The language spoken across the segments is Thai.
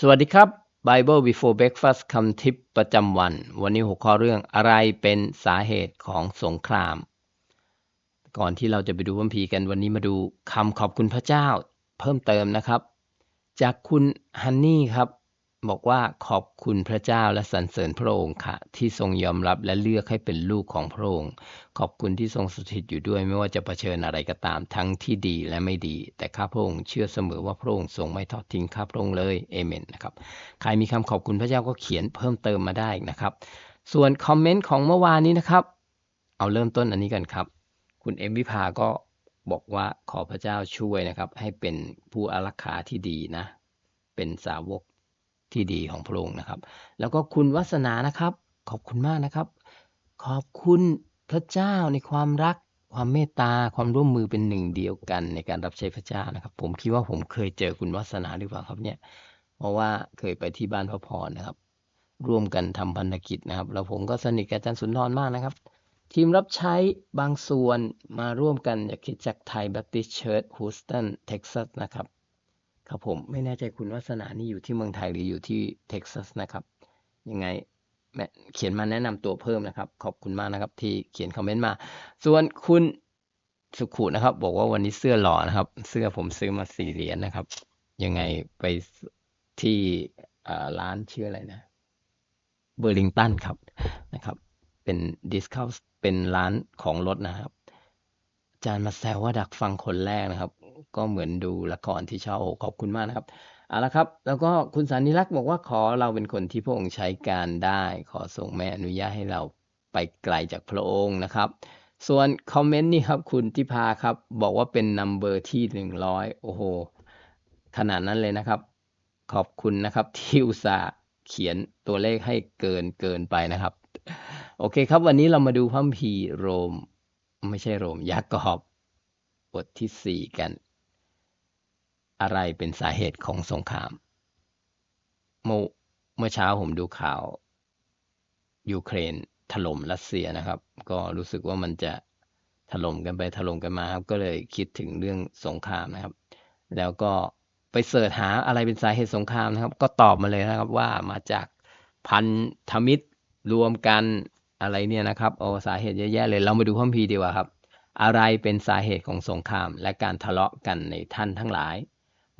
สวัสดีครับ Bible Before Breakfast คำทิปประจำวัน วันนี้หัวข้อเรื่องอะไรเป็นสาเหตุของสงคราม ก่อนที่เราจะไปดูพัมพีกันวันนี้มาดูคำขอบคุณพระเจ้า เพิ่มเติมนะครับ จากคุณฮันนี่ครับ บอกว่าขอบคุณพระเจ้าและสรรเสริญพระองค์ค่ะ ที่ทรงยอมรับและเลือกให้เป็นลูกของพระองค์ ขอบคุณที่ทรงสถิตอยู่ด้วยไม่ว่าจะเผชิญอะไรก็ตามทั้งที่ดีและไม่ดี แต่ข้าพระองค์เชื่อเสมอว่าพระองค์ทรงไม่ทอดทิ้งข้าพระองค์เลยเอเมนนะครับใครมีคำขอบคุณพระเจ้าก็เขียนเพิ่มเติมมาได้นะครับ ส่วนคอมเมนต์ของเมื่อวานนี้นะครับ เอาเริ่มต้นอันนี้กันครับ คุณเอ็มวิภาก็บอกว่าขอพระเจ้าช่วยนะครับ ให้เป็นผู้อารักขาที่ดีนะ เป็นสาวก ที่ดีของพระองค์นะครับ แล้วก็คุณวัสนานะครับ ขอบคุณมากนะครับ ขอบคุณพระเจ้าในความรักความเมตตาความร่วมมือเป็นหนึ่งเดียวกันในการรับใช้พระเจ้านะครับ ผมคิดว่าผมเคยเจอคุณวัสนาหรือเปล่าครับเนี่ยเพราะว่าเคยไปที่บ้านพระพรนะครับ ร่วมกันทำพันธกิจนะครับ แล้วผมก็สนิทกับอาจารย์สุนทรมากนะครับ ทีมรับใช้บางส่วนมาร่วมกันจากคิดจักไทย Baptist Church Houston Texas นะครับ ครับผมไม่แน่ใจคุณวัสนานี่อยู่ที่เมืองไทยหรืออยู่ที่เท็กซัสนะครับ ยังไงแม่เขียนมาแนะนำตัวเพิ่มนะครับ ขอบคุณมากนะครับ ที่เขียนคอมเมนต์มา ส่วนคุณสุขุนะครับ บอกว่าวันนี้เสื้อหล่อนะครับ เสื้อผมซื้อมาสี่เหรียญนะครับ ยังไงไปที่อ่าร้านชื่ออะไรนะเบอร์ลิงตันครับนะครับ เป็นดิสคาวเป็นร้านของรถนะครับ อาจารย์มาแซวว่าดักฟังคนแรกนะครับ ก็เหมือนดูละครที่ชอบโอ้ขอบคุณมากนะครับเอาละครับ แล้วก็คุณสานิลักษ์บอกว่าขอเราเป็นคนที่พระองค์ใช้การได้ ขอทรงแม่อนุญาตให้เราไปไกลจากพระองค์นะครับ ส่วนคอมเมนต์นี่ครับคุณทิพาครับ บอกว่าเป็นนัมเบอร์ที่หนึ่งร้อยโอ้โห ขนาดนั้นเลยนะครับ ขอบคุณนะครับที่อุตส่าห์เขียนตัวเลขให้เกินเกินไปนะครับ โอเคครับ วันนี้เรามาดูพระคัมภีโรม ไม่ใช่โรมยากษ์กอบบทที่สี่กัน อะไรเป็นสาเหตุของสงคราม เมื่อเมื่อเช้าผมดูข่าวยูเครนถล่มรัสเซียนะครับ ก็รู้สึกว่ามันจะถล่มกันไปถล่มกันมาครับ ก็เลยคิดถึงเรื่องสงครามนะครับ แล้วก็ไปเสิร์ชหาอะไรเป็นสาเหตุสงครามนะครับ ก็ตอบมาเลยนะครับว่ามาจากพันธมิตรรวมกันอะไรเนี่ยนะครับโอ้สาเหตุเยอะแยะเลยเรามาดูพระคัมภีดีกว่าครับ อะไรเป็นสาเหตุของสงคราม และการทะเลาะกันในท่านทั้งหลาย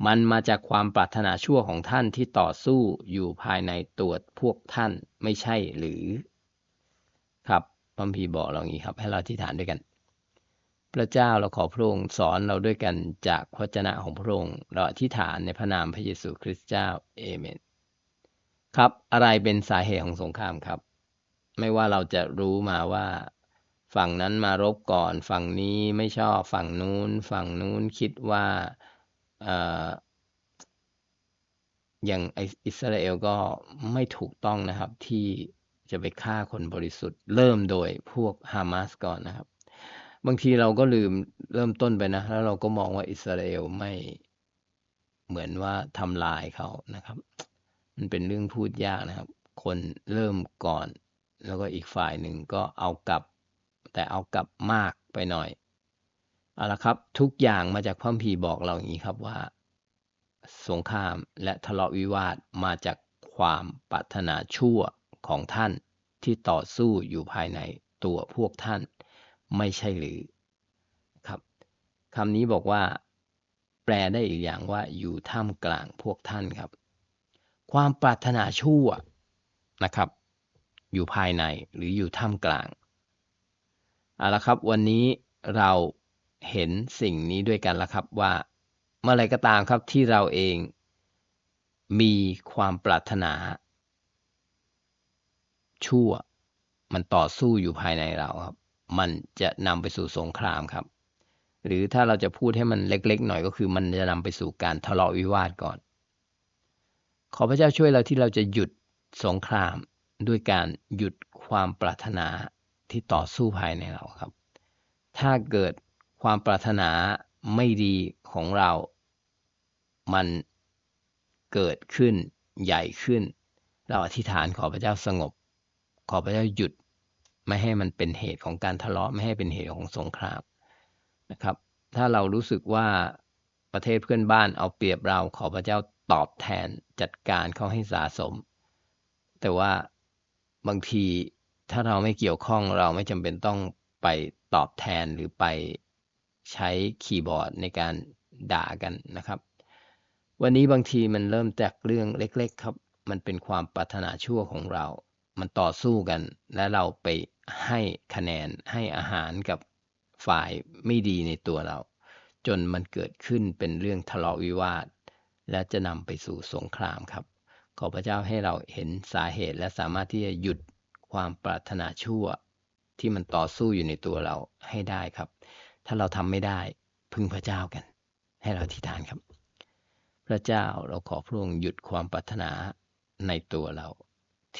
มันมาจากความปรารถนาชั่วของท่านที่ต่อสู้อยู่ภายในตัวพวกท่านไม่ใช่หรือ ครับพระคัมภีบอกเราอย่างนี้ครับ ให้เราอธิษฐานด้วยกัน พระเจ้าเราขอพระองค์สอนเราด้วยกันจากพระจนะของพระองค์เราอธิษฐานในพระนามพระเยซูคริสต์เจ้าเอเมนครับอะไรเป็นสาเหตุของสงครามครับ ไม่ว่าเราจะรู้มาว่า ฝั่งนั้นมารบก่อน ฝั่งนี้ไม่ชอบฝั่งนู้น ฝั่งนู้นคิดว่า อย่างออิสราเอลก็ไม่ถูกต้องนะครับที่จะไปฆ่าคนบริสุทธิ์ เริ่มโดยพวกฮามาสก่อนนะครับ บางทีเราก็ลืมเริ่มต้นไปนะ แล้วเราก็มองว่าอิสราเอลไม่เหมือนว่าทำลายเขานะครับ มันเป็นเรื่องพูดยากนะครับ คนเริ่มก่อน แล้วก็อีกฝ่ายหนึ่งก็เอากลับ แต่เอากลับมากไปหน่อย เอาละครับ ทุกอย่างมาจากพระมีบอกเราอย่างนี้ครับว่า สงครามและทะเลาะวิวาทมาจากความปรารถนาชั่วของท่านที่ต่อสู้อยู่ภายในตัวพวกท่าน ไม่ใช่หรือครับคำนี้บอกว่า แปลได้อีกอย่างว่าอยู่ท่ามกลางพวกท่านครับ ความปรารถนาชั่วนะครับ อยู่ภายในหรืออยู่ท่ามกลางเอาละครับ วันนี้เรา เห็นสิ่งนี้ด้วยกันแล้วครับว่าเมื่อไรก็ตามครับที่เราเองมีความปรารถนา ชั่วมันต่อสู้อยู่ภายในเราครับ มันจะนำไปสู่สงครามครับ หรือถ้าเราจะพูดให้มันเล็ก ๆ หน่อยก็คือมันจะนำไปสู่การทะเลาะวิวาทก่อน ขอพระเจ้าช่วยเราที่เราจะหยุดสงครามด้วยการหยุดความปรารถนาที่ต่อสู้ภายในเราครับ ถ้าเกิด ความปรารถนาไม่ดีของเรา มันเกิดขึ้นใหญ่ขึ้น เราอธิษฐานขอพระเจ้าสงบ ขอพระเจ้าหยุดไม่ให้มันเป็นเหตุของการทะเลาะไม่ให้เป็นเหตุของสงครามนะครับ ถ้าเรารู้สึกว่าประเทศเพื่อนบ้านเอาเปรียบเราขอพระเจ้าตอบแทนจัดการเขาให้สะสม แต่ว่าบางทีถ้าเราไม่เกี่ยวข้องเราไม่จำเป็นต้องไปตอบแทนหรือไป ใช้คีย์บอร์ดในการด่ากันนะครับ วันนี้บางทีมันเริ่มจากเรื่องเล็ก ๆ ครับ มันเป็นความปรารถนาชั่วของเรา มันต่อสู้กัน และเราไปให้คะแนนให้อาหารกับฝ่ายไม่ดีในตัวเรา จนมันเกิดขึ้นเป็นเรื่องทะเลาะวิวาท และจะนำไปสู่สงครามครับ ขอพระเจ้าให้เราเห็นสาเหตุและสามารถที่จะหยุดความปรารถนาชั่วที่มันต่อสู้อยู่ในตัวเราให้ได้ครับ ถ้าเราทำไม่ได้พึ่งพระเจ้ากัน ให้เราอธิษฐานครับ พระเจ้าเราขอพระองค์หยุดความปรารถนาในตัวเรา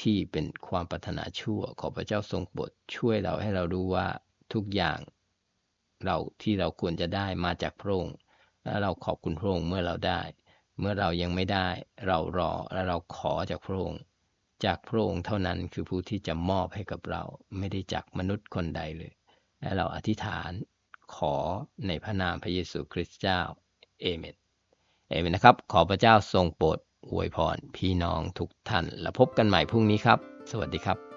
ที่เป็นความปรารถนาชั่ว ขอพระเจ้าทรงโปรดช่วยเราให้เรารู้ว่าทุกอย่างเราที่เราควรจะได้มาจากพระองค์และเราขอบคุณพระองค์เมื่อเราได้ เมื่อเรายังไม่ได้ เรารอและเราขอจากพระองค์ จากพระองค์เท่านั้นคือผู้ที่จะมอบให้กับเรา ไม่ได้จากมนุษย์คนใดเลย และเราอธิษฐาน ขอในพระนามพระเยซูคริสต์เจ้าเอเมนเอเมนนะครับ ขอพระเจ้าทรงโปรดอวยพรพี่น้องทุกท่าน และพบกันใหม่พรุ่งนี้ครับ สวัสดีครับ